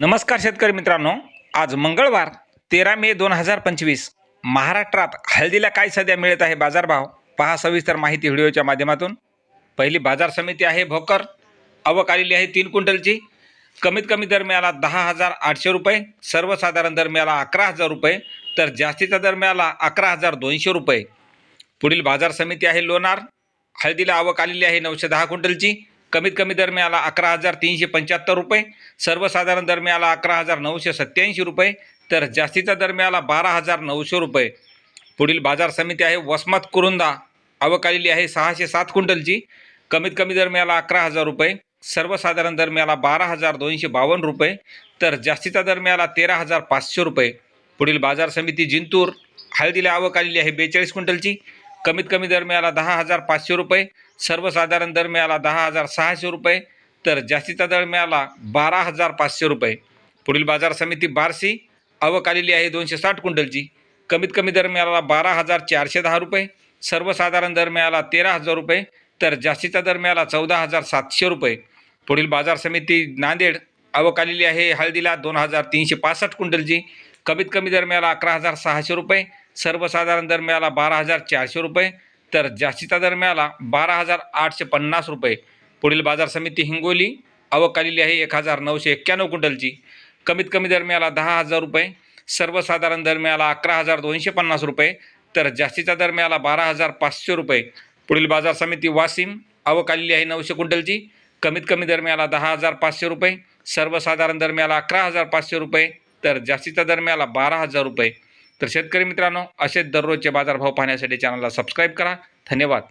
नमस्कार शेतकरी मित्रांनो. आज मंगळवार तेरा मे दोन हजार पंचवीस. महाराष्ट्रात हळदीला काय सध्या मिळत आहे बाजारभाव? पहा सविस्तर माहिती व्हिडिओच्या माध्यमातून. पहिली बाजार समिती आहे भोकर. आवक आलेली आहे तीन क्विंटलची. कमीत कमी दर मिळाला दहा हजार आठशे रुपये. सर्वसाधारण दर मिळाला अकरा हजार रुपये. तर जास्तीचा दर मिळाला अकरा हजार दोनशे रुपये. पुढील बाजार समिती आहे लोणार. हळदीला आवक आलेली आहे नऊशे दहा क्विंटलची. कमीत कमी दर मिळाला अकरा हजार तीनशे पंच्याहत्तर रुपये सर्वसाधारण दर मिळाला अकरा हजार नऊशे सत्याऐंशी रुपये तर जास्तीचा दर मिळाला बारा हजार नऊशे रुपये. पुढील बाजार समिती आहे वसमत कुरुंदा. आवक आलेली आहे सहाशे सात क्विंटलची. कमीत कमी दर मिळाला अकरा हजार रुपये सर्वसाधारण दर मिळाला बारा हजार दोनशे बावन्न रुपये तर जास्तीचा दर मिळाला तेरा हजार पाचशे रुपये. पुढील बाजार समिती जिंतूर. हळदीला आवक आलेली आहे बेचाळीस क्विंटलची. कमीत कमी दर मिळाला दहा हजार पाचशे रुपये सर्वसाधारण दर मिळाला दहा हजार सहाशे रुपये तर जास्तीचा दर मिळाला बारा हजार पाचशे रुपये. पुढील बाजार समिती बारसी आवक आलेली आहे दोनशे साठ क्विंटलची. कमीत कमी दर मिळाला बारा हजार चारशे दहा रुपये सर्वसाधारण दर मिळाला तेरा हजार रुपये तर जास्तीचा दर मिळाला चौदा हजार सातशे रुपये. पुढील बाजार समिती नांदेड आवक आलेली आहे हळदीला दोन हजार तीनशे पासष्ट क्विंटलची. कमीत कमी दर मिळाला अकरा हजार सहाशे रुपये सर्वसाधारण दर मिळाला बारा हजार चारशे रुपये तर जास्तीचा दर मिळाला बारा हजार आठशे पन्नास रुपये. पुढील बाजार समिती हिंगोली आवक आलेली आहे एक हजार नऊशे एक्क्याण्णव क्विंटलची. कमीत कमी दर मिळाला दहा हजार रुपये सर्वसाधारण दर मिळाला अकरा हजार दोनशे पन्नास रुपये तर जास्तीचा दर मिळाला बारा हजार पाचशे रुपये. पुढील बाजार समिती वाशिम आवक आलेली आहे नऊशे क्विंटलची. कमीत कमी दर मिळाला दहा हजार पाचशे रुपये सर्वसाधारण दर मिळाला अकरा हजार पाचशे रुपये तर जास्तीचा दर मिळाला बारा हजार रुपये. तर शेतकरी मित्रांनो असेच दररोजचे बाजारभाव पाहण्यासाठी चॅनलला सबस्क्राईब करा. धन्यवाद.